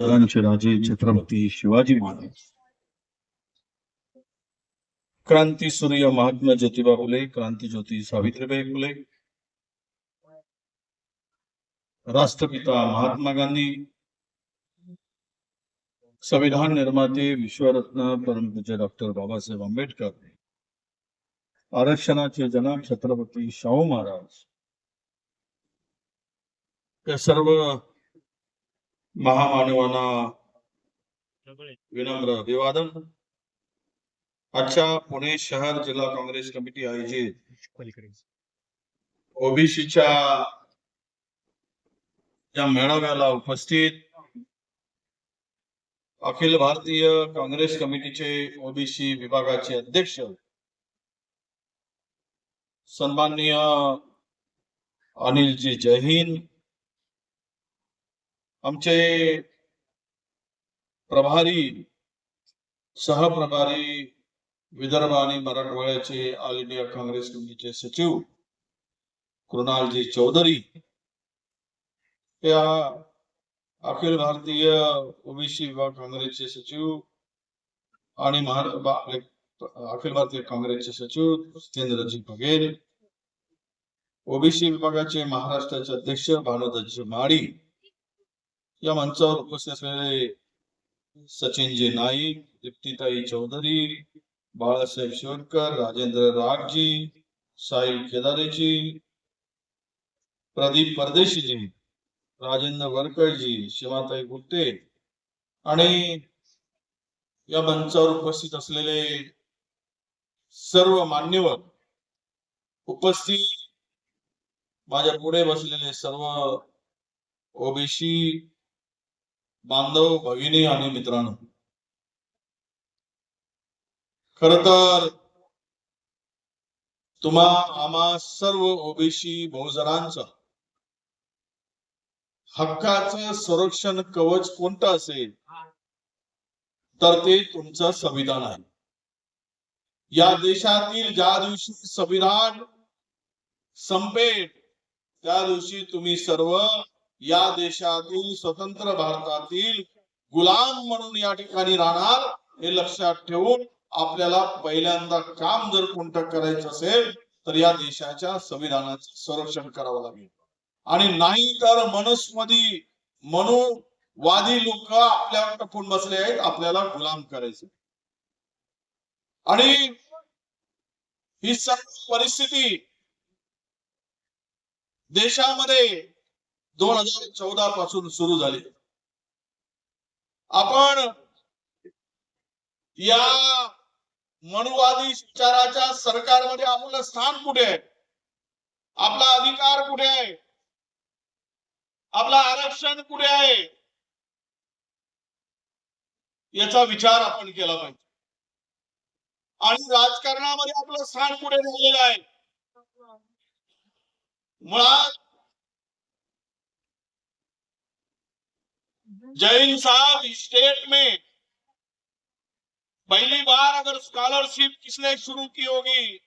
महाराजांचे राजे छत्रपती शिवाजी महाराज. क्रांती सूर्य महात्मा ज्योतिबा फुले क्रांती ज्योती सावित्रीबाई फुले राष्ट्रपिता महात्मा गांधी संविधान निर्माते विश्वरत्न परमपूज्य डॉक्टर बाबासाहेब आंबेडकर आरक्षणाचे जनक छत्रपती शाहू महाराज. या सर्व महामानवांना विनम्र अभिवादन. आजच्या पुणे शहर जिल्हा काँग्रेस कमिटी आयोजित ओबीसीच्या या मेळाव्याला उपस्थित अखिल भारतीय काँग्रेस कमिटीचे ओबीसी विभागाचे अध्यक्ष सन्माननीय अनिलजी जैन आमचे प्रभारी सहप्रभारी विदर्भ आणि मराठवाड्याचे ऑल इंडिया काँग्रेस कमिटीचे सचिव कृणालजी चौधरी या अखिल भारतीय ओबीसी विभाग काँग्रेसचे सचिव आणि अखिल भारतीय काँग्रेसचे सचिव जितेंद्रजी बघेल ओबीसी विभागाचे महाराष्ट्राचे अध्यक्ष भानुदाजी माळी या मंचावर उपस्थित असलेले सचिनजी नाईक दीप्तीताई चौधरी बाळासाहेब शिवडकर राजेंद्र रागजी साई केदारेजी प्रदीप परदेशीजी राजेंद्र वरकरजी शिवाताई गुट्टे आणि या मंचावर उपस्थित असलेले सर्व मान्यवर उपस्थित माझ्या पुढे बसलेले सर्व ओबीसी बांधव भगिनी आणि मित्रांनो. खर तर तुम्हा आम्हा सर्व ओबीसी बहुजनांचं हक्काचं संरक्षण कवच कोणतं असेल? तर ते तुमचं संविधान आहे. या देशातील ज्या दिवशी संविधान संपेल त्या दिवशी तुम्ही सर्व या देशातील स्वतंत्र भारतातील गुलाम म्हणून या ठिकाणी राहणार हे लक्षात ठेवून आपल्याला पहिल्यांदा काम जर कोणतं करायचं असेल तर या देशाच्या संविधानाचं संरक्षण करावं लागेल. आणि नाही तर मनुस्मधी मनुवादी लोक आपल्यावर टपून बसले आहेत आपल्याला गुलाम करायचे. आणि ही सर्व परिस्थिती देशामध्ये दोन हजार चौदा पासून सुरू झाली. आपण या मनुवादी विचाराच्या सरकारमध्ये आपलं स्थान कुठे आहे? आपला अधिकार कुठे आहे? आपलं आरक्षण कुठे आहे? याचा विचार आपण केला पाहिजे. आणि राजकारणामध्ये आपलं स्थान कुठे राहिलेलं आहे? मुळात जैन साहब स्टेट में पहली बार अगर स्कॉलरशिप किसने शुरू की होगी?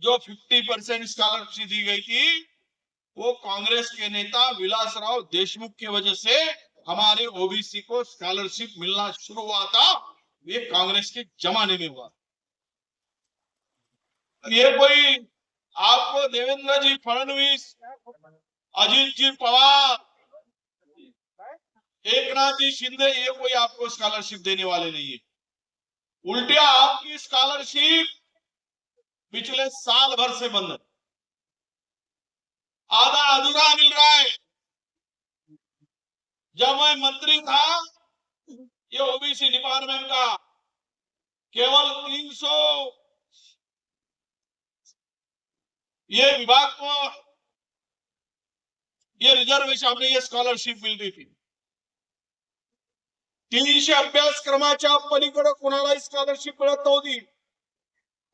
जो 50 परसेंट स्कॉलरशिप दी गई थी, वो कांग्रेस के नेता विलासराव देशमुख की वजह से हमारे ओबीसी को स्कॉलरशिप मिलना शुरू हुआ था, ये कांग्रेस के जमाने में हुआ। ये कोई आपको देवेंद्र जी फडणवीस, अजीत जी पवार एक नाथ जी शिंदे ये कोई आपको स्कॉलरशिप देने वाले नहीं है। उल्टे आपकी स्कॉलरशिप पिछले साल भर से बंद है। आधा अधूरा मिल रहा है। जब मैं मंत्री था, ये ओबीसी डिपार्टमेंट का केवल 300 ये विभाग को, ये रिजर्वेशन हमने ये स्कॉलरशिप मिलती थी। तीनशे अभ्यासक्रमाच्या पलीकडे कोणालाही स्कॉलरशिप मिळत नव्हती.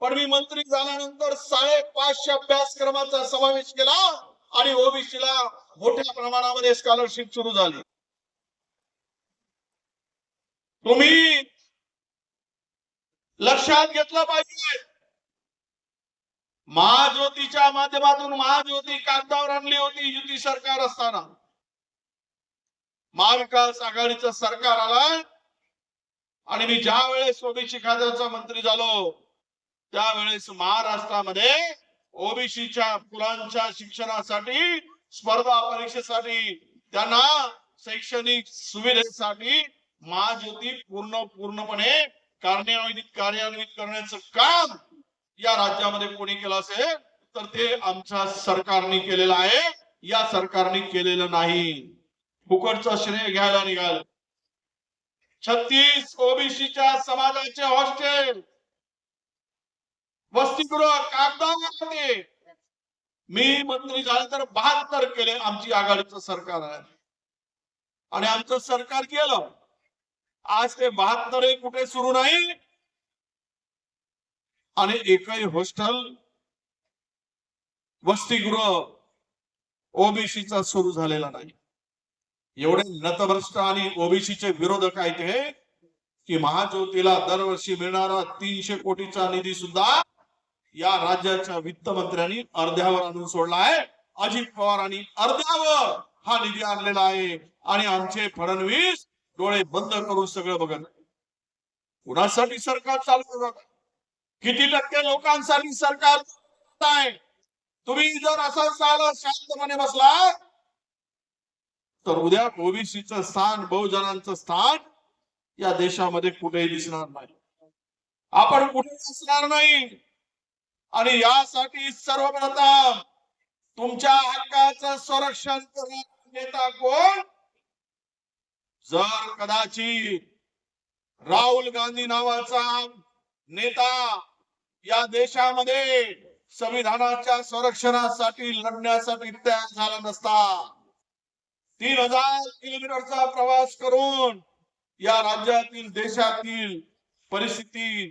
पण मी मंत्री झाल्यानंतर साडेपाचशे अभ्यासक्रमाचा समावेश केला आणि ओबीसीला मोठ्या प्रमाणामध्ये स्कॉलरशिप सुरू झाली. तुम्ही लक्षात घेतलं पाहिजे. महाज्योतीच्या माध्यमातून महाज्योती कागदावर आणली होती युती सरकार असताना. महाविकास आघाडीचं सरकार आलं आणि मी ज्या वेळेस ओबीसी खात्याचा मंत्री झालो त्यावेळेस महाराष्ट्रामध्ये ओबीसीच्या मुलांच्या शिक्षणासाठी स्पर्धा परीक्षेसाठी त्यांना शैक्षणिक सुविधेसाठी महाज्योती पूर्ण पूर्णपणे कार्यान्वित कार्यान्वित करण्याचं काम या राज्यामध्ये कोणी केलं असेल तर ते आमच्या सरकारने केलेलं आहे. या सरकारने केलेलं नाही. फुकटचा श्रेय घ्यायला निघाल छत्तीस ओबीसीच्या समाजाचे हॉस्टेल वसतिगृह कागदावर मी मंत्री झाले तर बहात्तर केले आमची आघाडीचं सरकार आहे आणि आमचं सरकार केलं आज ते बहात्तर कुठे सुरू नाही आणि एकही हॉस्टेल वसतिगृह ओबीसीचा सुरू झालेला नाही एवढे नतभ्रष्ट आणि ओबीसीचे विरोधक आहेत हे की महाज्योतीला दरवर्षी मिळणारा तीनशे कोटीचा निधी सुद्धा या राज्याच्या वित्त मंत्र्यांनी अर्ध्यावर आणून सोडला आहे. अजित पवारांनी अर्ध्यावर हा निधी आणलेला आहे. आणि आमचे फडणवीस डोळे बंद करून सगळं बघत कुणासाठी सरकार चालू किती टक्के लोकांसाठी सरकार आहे? तुम्ही जर असं चालत शांतपणे बसला तर उद्या ओबीसीचं स्थान बहुजनांचं स्थान या देशामध्ये कुठेही दिसणार नाही. आपण कुठे दिसणार नाही? आणि यासाठी सर्वप्रथम तुमच्या हक्काचं संरक्षण करणारा नेता कोण? जर कदाचित राहुल गांधी नावाचा नेता या देशामध्ये संविधानाच्या संरक्षणासाठी लढण्यासाठी तयार झाला नसता तीन हजार किलोमीटरचा प्रवास करून या राज्यातील देशातील परिस्थिती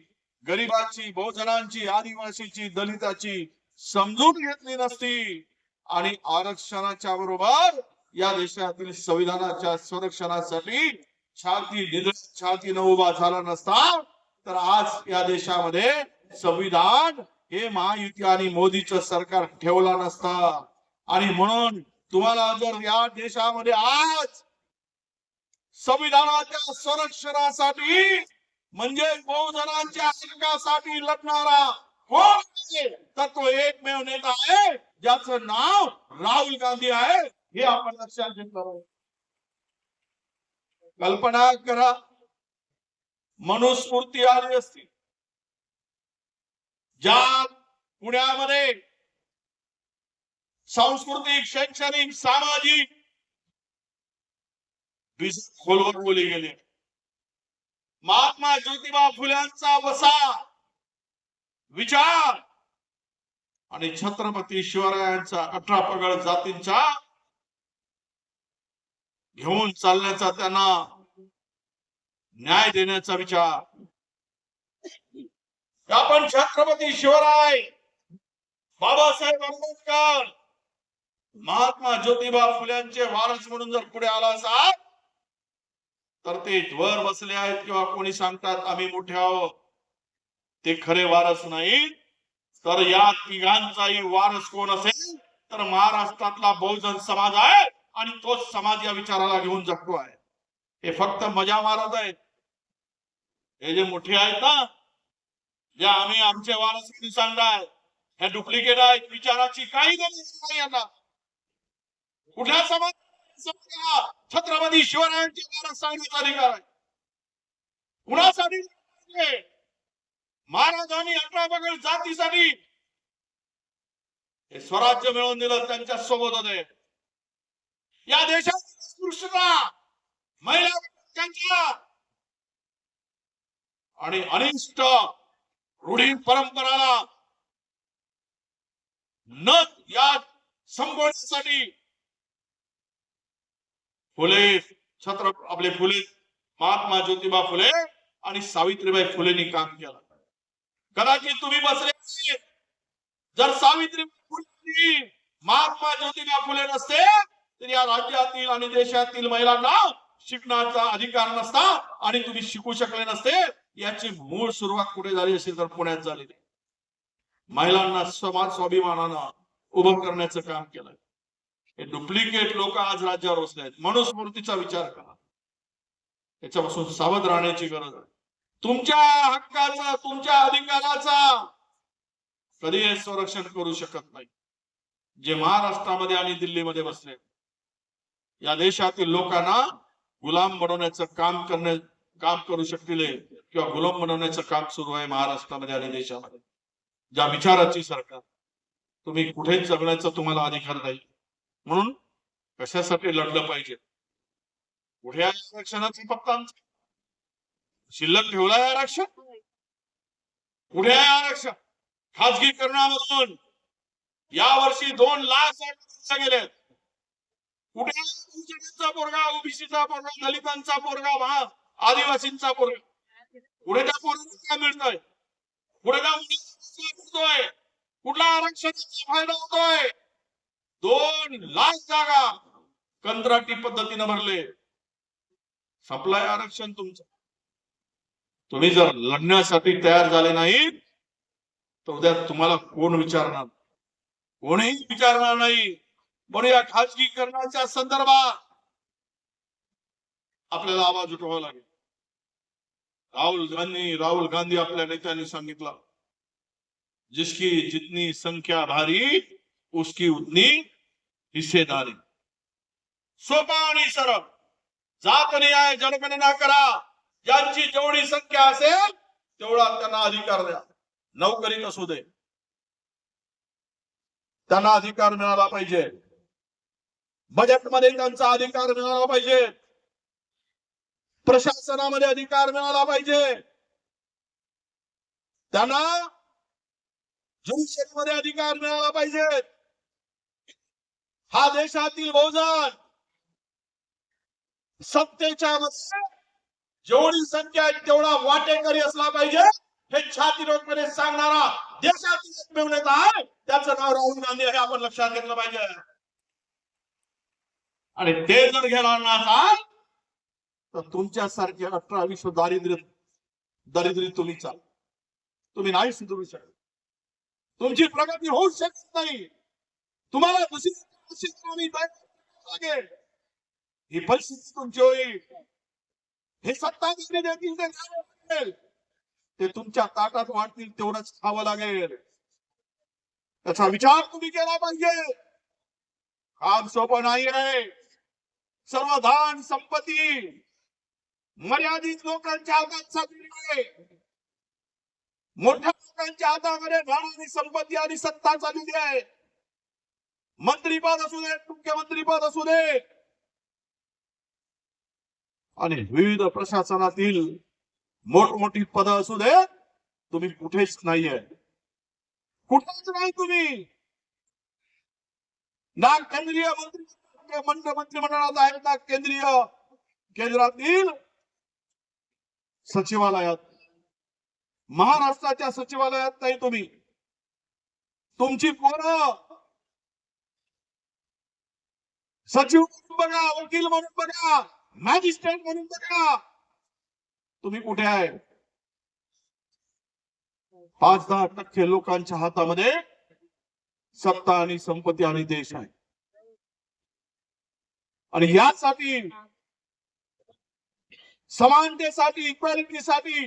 गरिबाची बहुजनांची आदिवासीची दलिताची समजून घेतली नसती. आणि आरक्षणाच्या बरोबर या देशातील संविधानाच्या संरक्षणासाठी छाती छाती छातीनं उभा झाला नसता तर आज या देशामध्ये संविधान हे महायुती आणि मोदीचं सरकार ठेवला नसता. आणि म्हणून तुम्हाला जर या देशामध्ये आज संविधानाच्या संरक्षणासाठी म्हणजे बहुजनांच्या हक्कासाठी लढणारा कोण तर तो एकमेव नेता आहे ज्याचं नाव राहुल गांधी आहे. हे आपण लक्षात घेतलं कल्पना करा मनुस्फूर्ती आली असती. ज्या पुण्यामध्ये सांस्कृतिक शैक्षणिक सामाजिक. खोलवर बोले गेले. महात्मा ज्योतिबा फुल्यांचा वसा. विचार. आणि छत्रपती शिवरायांचा अठरा पगड जातींचा घेऊन चालण्याचा त्यांना न्याय देण्याचा विचार. आपण छत्रपती शिवराय बाबासाहेब आंबेडकर महात्मा ज्योतिबा फुल्यांचे वारस म्हणून जर पुढे आला असाल तर ते वर बसले आहेत किंवा कोणी सांगतात आम्ही मोठे आहोत. ते खरे वारस नाहीत. तर या तिघांचाही वारस कोण असेल तर महाराष्ट्रातला बहुजन समाज आहे आणि तोच समाज या विचाराला घेऊन जगतो आहे. हे फक्त मजा मारत आहेत. हे जे मोठे आहेत ना जे आम्ही आमचे वारस म्हणून सांगताय हे डुप्लिकेट आहेत. विचाराची काही गरज नाही यांना. कुठल्या समाज छत्रपती शिवरायांचे सांगण्याचा अधिकार आहे. कुणासाठी महाराजांनी अठरा पगड जातीसाठी हे स्वराज्य मिळवून दिलं त्यांच्यासोबत होते या देशात महिला त्यांच्या आणि अनिष्ट रूढी परंपराला न या संपवण्यासाठी फुले छत्र आपले फुले महात्मा ज्योतिबा फुले आणि सावित्रीबाई फुलेंनी काम केलं. कदाचित तुम्ही बसले जर सावित्रीबाई फुले महात्मा ज्योतिबा फुले नसते तर या राज्यातील आणि देशातील महिलांना शिकण्याचा अधिकार नसता आणि तुम्ही शिकू शकले नसते याची मूळ सुरुवात कुठे झाली असेल तर पुण्यात झालेली महिलांना समाज स्वाभिमानानं उभं करण्याचं काम केलं हे डुप्लिकेट लोक आज राज्यावर बसले आहेत. मनुस्मृतीचा विचार करा. त्याच्यापासून सावध राहण्याची गरज आहे. तुमच्या हक्काचा तुमच्या अधिकाराचा कधी हे संरक्षण करू शकत नाही. जे महाराष्ट्रामध्ये आणि दिल्लीमध्ये बसले या देशातील लोकांना गुलाम बनवण्याचं काम करण्या काम करू शकतील किंवा गुलाम बनवण्याचं काम सुरू आहे महाराष्ट्रामध्ये आणि देशामध्ये. ज्या विचाराची सरकार. तुम्ही कुठेच जगण्याचा तुम्हाला अधिकार नाही. म्हणून कशासाठी लढलं पाहिजे? पुढे आरक्षणाची आरक्षणाचा फक्त आमचं? शिल्लक ठेवलाय आरक्षण? पुढे आहे आरक्षण खाजगीकरणामधून. या वर्षी दोन लाख आरक्षण कुठे? आहे पोरगा ओबीसीचा पोरगा दलितांचा पोरगा महा आदिवासींचा पोरगा. पुढे त्या पोरांना काय मिळतंय? पुढे त्या कुठला आरक्षणाचा फायदा होतोय? दोन लाख जागा कंत्राटी पद्धतीनं भरले. सप्लाय आरक्षण तुमचं. तुम्ही जर लढण्यासाठी तयार झाले नाहीत तर उद्या तुम्हाला कोण विचारणार? कोणीही विचारणार नाही. म्हणून या खाजगीकरणाच्या संदर्भात. आपल्याला आवाज उठवावा लागेल. राहुल गांधी राहुल गांधी आपल्या नेत्यांनी सांगितलं. जिसकी जितनी संख्या भारी उसकी उतनी हिस्सेदारी सोपा आणि सरळ जात न्याय जनगणना करा। ज्यांची जेवढी संख्या असेल तेवढा त्यांना अधिकार द्या। नोकरीत असू दे। त्यांना अधिकार मिळाला पाहिजे। बजेटमध्ये त्यांचा अधिकार मिळाला पाहिजे। प्रशासनामध्ये अधिकार मिळाला पाहिजे। त्यांना मध्ये अधिकार मिळाला पाहिजे। हा देशातील बहुजन सत्तेच्या जेवढी संख्या आहे तेवढा वाटेकरी असला पाहिजे. हे छाती छातीरोगपणे सांगणारा देशातील एकमेव नेता आहे. त्याचं नाव राहुल गांधी हे आपण लक्षात घेतलं पाहिजे. आणि ते जर घेणार नसाल तर तुमच्यासारखे अठरा विश्व दारिद्र्य दरिद्री तुम्ही चाल. तुम्ही नाही सुधरू शकत. तुमची प्रगती होऊ शकत नाही. तुम्हाला दुसरी ही परिस्थिती तुमची होईल. हे सत्ता जिकडे देतील ते लागेल. ते तुमच्या ताटात वाढतील तेवढंच खावं लागेल. त्याचा विचार तुम्ही केला पाहिजे. काम सोपं नाही आहे. सर्व धान संपत्ती मर्यादित लोकांच्या हातात साधली आहे. मोठ्या लोकांच्या हातामध्ये धन आणि संपत्ती आणि सत्ता चाललेली आहे मंत्रीपद असू दे मुख्यमंत्रीपद असू दे आणि विविध प्रशासनातील मोठमोठी पद असू दे तुम्ही कुठेच नाहीये. कुठेच नाही तुम्ही. ना केंद्रीय मंत्री मंत्रिमंडळात आहेत ना केंद्रीय केंद्रातील सचिवालयात. महाराष्ट्राच्या सचिवालयात नाही तुम्ही. तुमची पोरं सचिव म्हणून बघा वकील म्हणून बघा मॅजिस्ट्रेट म्हणून बघा. तुम्ही कुठे आहे? पाच दहा टक्के लोकांच्या हातामध्ये सत्ता आणि संपत्ती आणि देश आहे. आणि यासाठी समानतेसाठी इक्वॅलिटीसाठी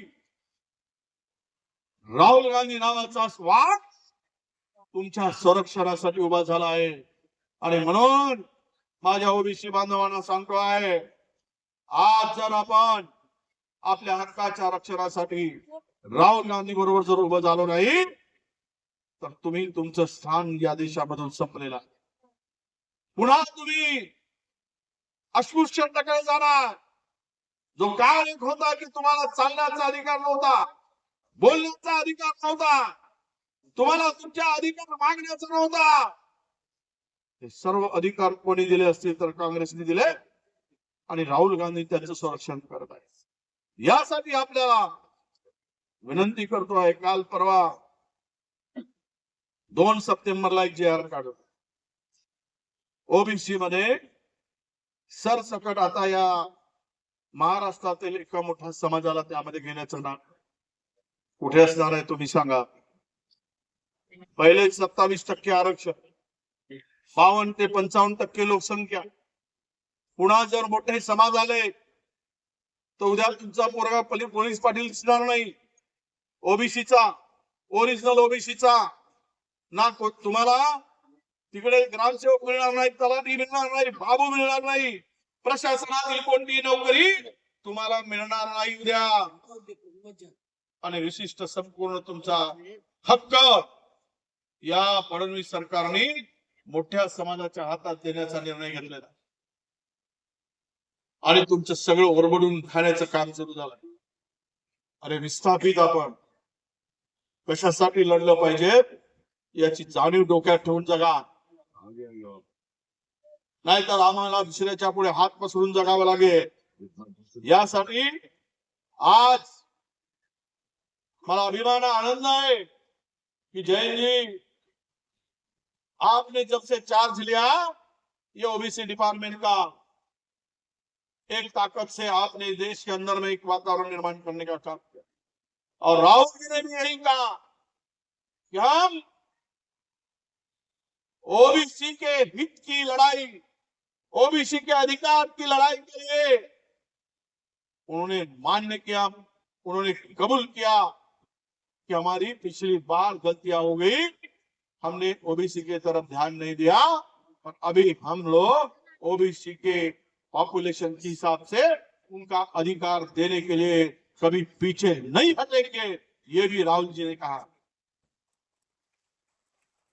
राहुल गांधी नावाचा स्वाद तुमच्या संरक्षणासाठी उभा झाला आहे. आणि म्हणून माझ्या ओबीसी बांधवांना सांगतो आहे आज जर आपण आपल्या हक्काच्या रक्षणासाठी राहुल गांधी बरोबर जर उभं झालो नाही तर तुम्ही तुमचं स्थान या देशामधून संपलेला पुन्हा तुम्ही अस्पृश्यांकडे जाणार. जो काळ एक होता की तुम्हाला चालण्याचा अधिकार नव्हता बोलण्याचा अधिकार नव्हता तुम्हाला तुमच्या अधिकार मागण्याचा नव्हता. हे सर्व अधिकार कोणी दिले असतील तर काँग्रेसने दिले. आणि राहुल गांधी त्यांचं संरक्षण करत आहे यासाठी आपल्याला विनंती करतो आहे काल परवा दोन सप्टेंबरला एक जे आर ओबीसी मध्ये सरसकट आता या महाराष्ट्रातील एका मोठ्या समाजाला त्यामध्ये घेण्याचं नाव कुठे असणार आहे तुम्ही सांगा. पहिले सत्तावीस टक्के आरक्षण. बावन्न ते पंचावन्न टक्के लोकसंख्या. पुन्हा जर मोठे समाज आले तर उद्या तुमचा पोरगा पली- पोलीस पाटील दिसणार नाही. ओबीसीचा ओरिजिनल ओबीसीचा. ना तुम्हाला तिकडे ग्रामसेवक मिळणार नाही तलाठी मिळणार नाही बाबू मिळणार नाही. प्रशासनातील कोणतीही नोकरी तुम्हाला मिळणार नाही उद्या. आणि विशिष्ट संपूर्ण तुमचा हक्क या फडणवीस सरकारने मोठ्या समाजाच्या हातात देण्याचा निर्णय घेतलेला आणि तुमचं सगळं ओरबडून खाण्याचं काम सुरू झालं अरे विस्थापित आपण. कशासाठी लढलं पाहिजे याची जाणीव डोक्यात ठेवून जगा. नाहीतर आम्हाला दुसऱ्याच्या पुढे हात पसरून जगावं लागेल. यासाठी आज मला अभिमान आनंद आहे कि जैन जी आपने जब से चार्ज लिया, ये ओबीसी डिपार्टमेंट का एक ताकत से आपने देश के अंदर में एक वातावरण निर्माण करने का काम किया। और राहुल जी ने भी यही कहा कि हम ओबीसी के हित की लड़ाई ओबीसी के अधिकार की लड़ाई के लिए उन्होंने मान्य किया, उन्होंने कबूल किया कि हमारी पिछली बार गलतियाँ हो गई। हमने ओबीसी के तरफ़ ध्यान नहीं दिया, और अभी हम लोग ओबीसी के पॉपुलेशन के हिसाब से उनका अधिकार देने के लिए कभी पीछे नहीं हटेंगे, ये भी राहुल जी ने कहा।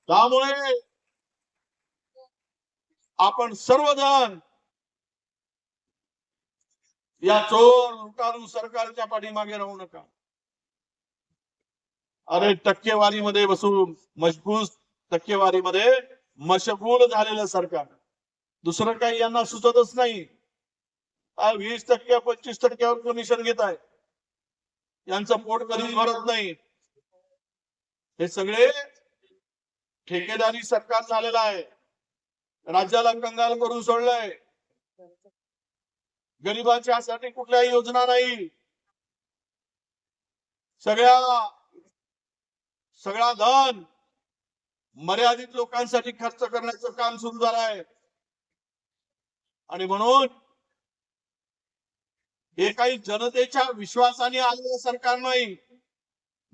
त्यामुळे आपण सर्वजण या चोर लुटारू सरकारच्या पाठीमागे राहू नका। अरे टक्केवारीमध्ये बसून मजबूत टक्केवारीमध्ये मशगूल झालेलं सरकार. दुसरं काही यांना सुचतच नाही. वीस टक्के पंचवीस टक्क्यावर कमिशन घेत आहे? यांचं पोट कधीच भरत नाही. हे सगळे ठेकेदारी सरकार झालेलं आहे. राज्याला कंगाल करून सोडलंय. गरिबांच्यासाठी कुठल्याही योजना नाही. सगळ्या सगळा धन मर्यादित लोकांसाठी खर्च करण्याचं काम सुरू झालं आहे आणि म्हणून हे काही जनतेच्या विश्वासाने आलेलं सरकार नाही.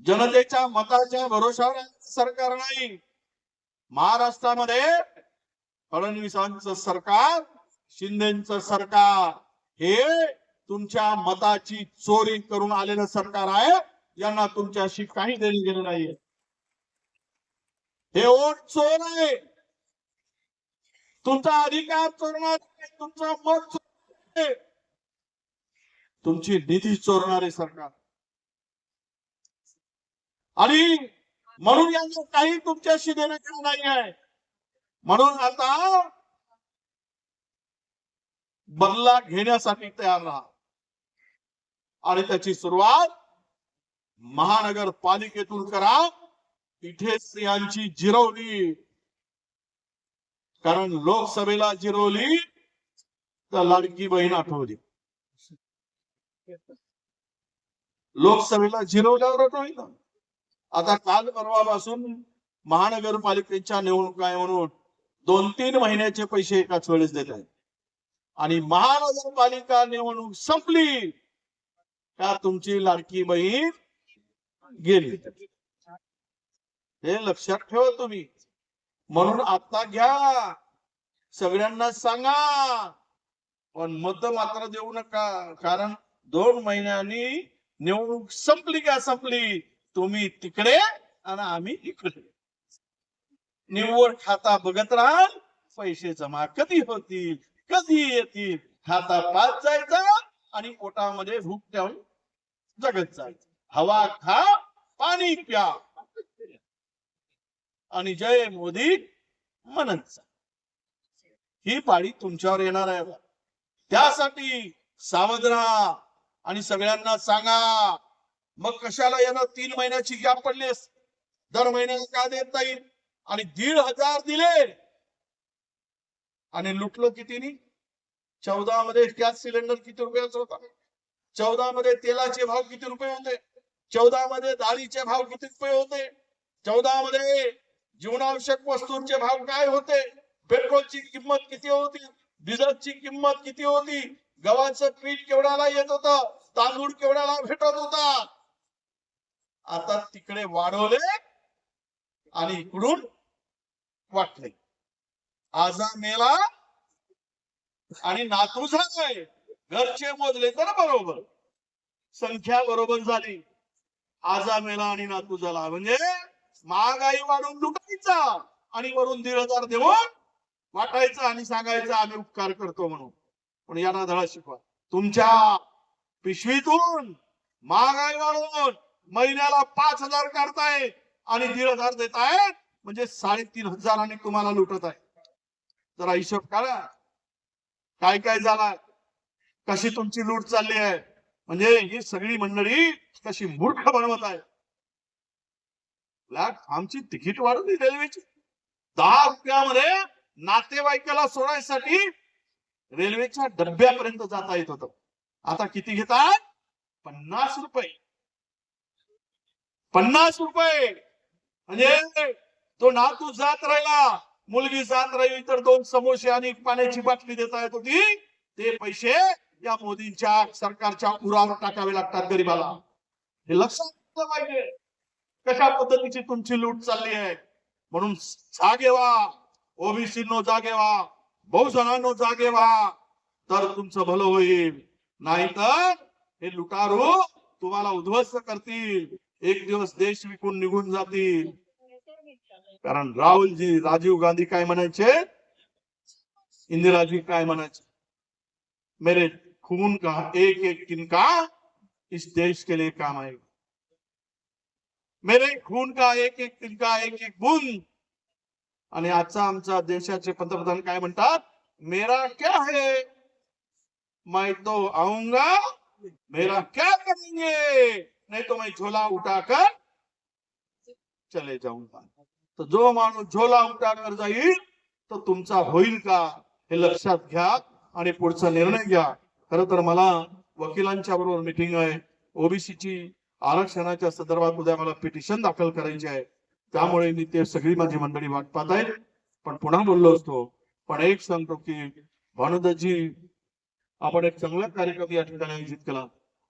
जनतेच्या मताच्या भरोशावर सरकार नाही. महाराष्ट्रामध्ये फडणवीसांचं सरकार शिंदेचं सरकार हे तुमच्या मताची चोरी करून आलेलं सरकार आहे. यांना तुमच्याशी काही देणे गेले नाहीये. हे ओट चोर आहे. तुमचा अधिकार चोरणार तुमचं मत चोरणार तुमची निधी चोरणारे सरकार. आणि म्हणून यांना काही तुमच्याशी देणं घेणं नाही आहे. म्हणून आता बदला घेण्यासाठी तयार राहा. आणि त्याची सुरुवात महानगरपालिकेतून करा. इथे स्त्रियांची जिरवली. कारण लोकसभेला जिरवली तर लाडकी बहीण आठवली. लोकसभेला जिरवल्यावर होईल आता काल परवापासून महानगरपालिकेच्या निवडणुका म्हणून दोन तीन महिन्याचे पैसे एकाच वेळेस देत आहेत. आणि महानगरपालिका निवडणूक संपली का तुमची लाडकी बहीण गेली? हे लक्षात ठेवा तुम्ही. म्हणून आता घ्या. सगळ्यांना सांगा. पण मत मात्र देऊ नका. कारण दोन महिन्यांनी निवडणूक संपली का संपली? तुम्ही तिकडे आणि आम्ही इकडे. निव्वळ खाता बघत राहाल. पैसे जमा कधी होतील? कधी येतील? खाता पाच जायचा आणि पोटामध्ये भूक ठेवून जगत जायचं. हवा खा पाणी प्या. आणि जय मोदी म्हणत ही पाळी तुमच्यावर येणार आहे त्यासाठी सावध राहा आणि सगळ्यांना सांगा मग कशाला येणार तीन महिन्याची गॅप पडलीस? दर महिन्याला का देत नाही? आणि दीड हजार दिले. आणि लुटलो कितीनी? चौदा मध्ये गॅस सिलेंडर किती रुपयाचा होता? चौदा मध्ये तेलाचे भाव किती रुपये होते? चौदा मध्ये डाळीचे भाव किती रुपये होते? चौदा मध्ये जीवनावश्यक वस्तूंचे भाव काय होते? पेट्रोलची किंमत किती होती? डिझेलची किंमत किती होती? गव्हाचं पीठ केवढ्याला येत होत? तांदूळ केवढ्याला भेटत होता? आता तिकडे वाढवले आणि इकडून वाटले. आजा मेला आणि नातू झालाय घरचे मोजले तर बरोबर. संख्या बरोबर झाली. आजा मेला आणि नातू झाला. म्हणजे महागाई वाढून लुटायचा आणि वरून दीड हजार देऊन वाटायचं आणि सांगायचं आम्ही उपकार करतो म्हणून. पण यांना धडा शिकवा. तुमच्या पिशवीतून महागाई वाढवून महिन्याला पाच हजार काढताय आणि दीड हजार देतायत म्हणजे साडेतीन हजारांनी तुम्हाला लुटत आहे जरा हिशोब काढा. काय काय झाला कशी तुमची लूट चालली आहे? म्हणजे ही सगळी मंडळी कशी मूर्ख बनवत आहे आमची तिकीट वाढवली रेल्वेची. दहा रुपयामध्ये नातेवाईकाला सोडायसाठी रेल्वेच्या डब्यापर्यंत जाता येत होत. आता किती घेतात? पन्नास रुपये. पन्नास रुपये. म्हणजे तो नातू जात राहिला मुलगी जात राहिली तर दोन समोसे आणि पाण्याची बाटली देता येत होती. ते पैसे या मोदींच्या सरकारच्या उरावर टाकावे लागतात गरीबाला. हे लक्षात पाहिजे. कशा पद्धतीची तुमची लूट चालली आहे? म्हणून जागे व्हा. ओबीसी नो जागे व्हा. बहुजनांनो जागे व्हा. तर तुमचं भलं होईल. नाहीतर हे लुटारू तुम्हाला उद्ध्वस्त करतील. एक दिवस देश विकून निघून जातील. कारण राहुलजी राजीव गांधी काय म्हणायचे? इंदिराजी काय म्हणायचे? मेरे खून का एक एक किनका इस देश के लिए काम आएगा. मेरे खून का एक एक तिनका एक एक बूंद. आणि आजचा आमचा देशाचे पंतप्रधान काय म्हणतात? मेरा क्या है? मैं तो आऊंगा. मेरा क्या करेंगे? नाही तो मैं झोला उठाकर चले जाऊंगा. तर जो माणूस झोला उठाकर जाईल तो तुमचा होईल का? हे लक्षात घ्या आणि पुढचा निर्णय घ्या. खर तर मला वकिलांच्या बरोबर मिटिंग आहे. ओबीसीची आरक्षणाच्या संदर्भात उद्या मला पिटिशन दाखल करायची आहे. त्यामुळे मी ते सगळी माझी मंडळी वाट पाहत आहे पण पुन्हा बोललो असतो. पण एक सांगतो की भानुदाजी आपण एक चांगला कार्यक्रम या ठिकाणी आयोजित केला.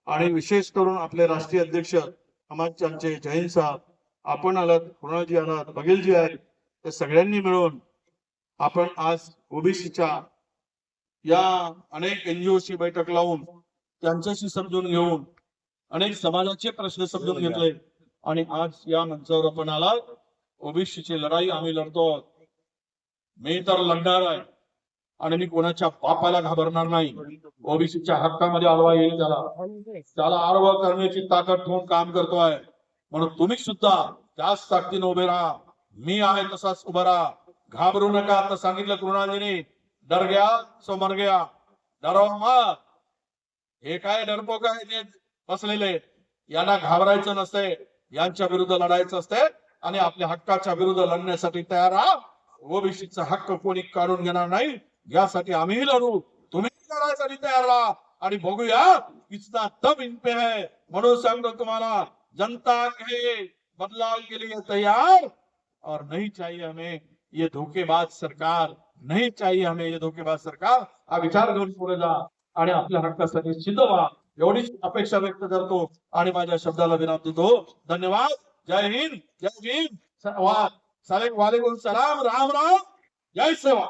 आणि विशेष करून आपले राष्ट्रीय अध्यक्ष समाजचे जैन साहेब आपण आलात कुणालजी आलात बघेलजी आहेत. ते सगळ्यांनी मिळून आपण आज ओबीसीच्या या अनेक एनजीओची बैठक लावून त्यांच्याशी समजून घेऊन अनेक समाजाचे प्रश्न समजून घेतले. आणि आज या मंचावर आपण आलात. ओबीसीची लढाई आम्ही लढतो. मी तर लढणार आहे. आणि मी कोणाच्या बापाला घाबरणार नाही. ओबीसीच्या हक्कामध्ये आळवा येईल त्याला. त्याला आळवा करण्याची ताकद ठेवून काम करतोय. म्हणून तुम्ही सुद्धा त्याच ताकदीने उभे राहा. मी आहे तसाच उभा राहा. घाबरू नका आता सांगितलं कृणाजीने डर गया सो मर गया डरो मत. हे काय डरपोक आहे? ते बसलेले यांना घाबरायचं नसते यांच्या विरुद्ध लढायचं असते आणि आपल्या हक्काच्या विरुद्ध लढण्यासाठी तयार राहा ओबीसीचा हक्क कोणी काढून घेणार नाही. यासाठी आम्हीही लढू. तुम्ही लढायसाठी तयार राहा आणि बघूया किसना तब इन पे है म्हणून सांगतो तुम्हाला जनता के बदलाव के लिए तैयार. और नहीं चाहिए हमें ये धोखेबाज सरकार. नहीं चाहिए हमें ये धोकेबाज सरकार. हा विचार घेऊन पुढे जा. आणि आपल्या हक्कासाठी सिद्ध व्हा एवढीच अपेक्षा व्यक्त करतो आणि माझ्या शब्दाला विराम देतो. धन्यवाद. जय हिंद. जय भीम. वा- साले वालेकुम सलाम. राम राम. जय सेवा.